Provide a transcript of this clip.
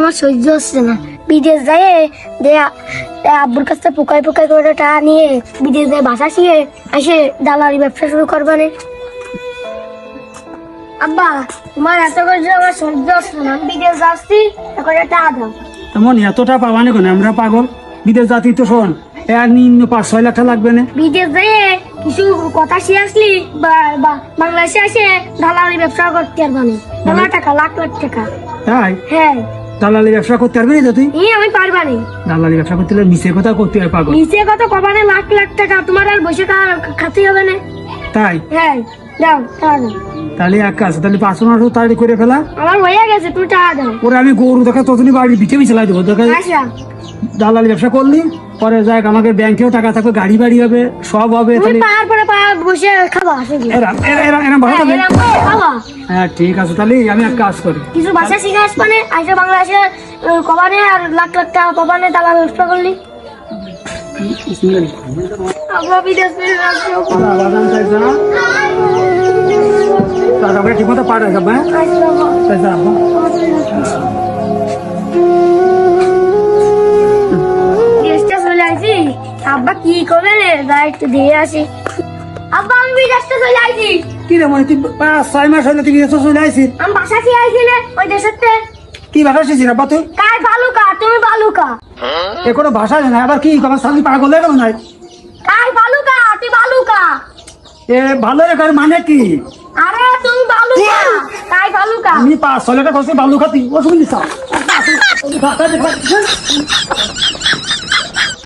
আমার সহ্য হচ্ছে না। বিদেশ যায় দে আব্বুর কাছ পোকায় পোকায় করে টাকা নিয়ে বিদেশ যায় বাসা শিয়ে এসে দালালি ব্যবসা শুরু করবে না। আব্বা তোমার এত করে আমার সহ্য হচ্ছে না। আমি বিদেশ যাচ্ছি এখন টাকা দাও। এমন এতটা কেন? আমরা পাগল। বিদেশ জাতি তো শোন এক নিম্ন পাঁচ ছয় লাখ লাগবে না। বিদেশ যেয়ে কিছু কথা শিয়ে আসলি বাংলাদেশে এসে দালালি ব্যবসা করতে পারবে না। মেলা টাকা লাখ লাখ টাকা। তাই? হ্যাঁ। দালালি ব্যবসা করতে পারবি না তুই? আমি পারবা না দালালি ব্যবসা করতে হলে মিশে কথা করতে হয় পাগল। নিচে কত কবানে লাখ লাখ টাকা তোমার আর বসে খাতে হবে না। তাই? হ্যাঁ দাও টাকা দাও। তাহলে এক কাজ তাহলে পাঁচশো মাসও তাড়াতাড়ি করে ফেলা। আমার হয়ে গেছে তুই টাকা দাও। ওরা আমি গরু দেখা ততনি বাড়ি বিটে বিছালাই দেবো। দেখা আচ্ছা। দালালি ব্যবসা করলি পরে যাক আমাকে ব্যাংকেও টাকা থাকবে গাড়ি বাড়ি হবে সব হবে বসে খাবা হ্যাঁ, খাবা। হ্যাঁ ঠিক আছে তাহলে আমি এক কাজ করি। কিছু ভাষা শিখে আসবানে আসে বাংলাদেশে কমানে আর লাখ লাখ টাকা কমানে টাকা ব্যবসা করলি? ঠিক মতো পাঠাই যাব হ্যাঁ? আব্বা কি করে রে? যা একটু দিয়ে আসি। আব্বা আমি বিদেশটা চলে আসি কি রে মানে তুই পাঁচ ছয় মাস হলে তুই বিদেশে চলে আসিস আমি বাসা খেয়ে আসি রে ওই দেশের কি ভাষা শিখছিস আব্বা তুই? কার বালুকা? তুমি বালুকা। এ কোনো ভাষা জানে আবার কি? আমার সালি পাগল হয়ে গেল নাই কার বালুকা? তুই বালুকা। এ ভালো রে কার মানে কি? আরে তুমি বালুকা। কাই বালুকা? আমি পাঁচ ছয় লাখ খরচে বালু খাতি অসুবিধা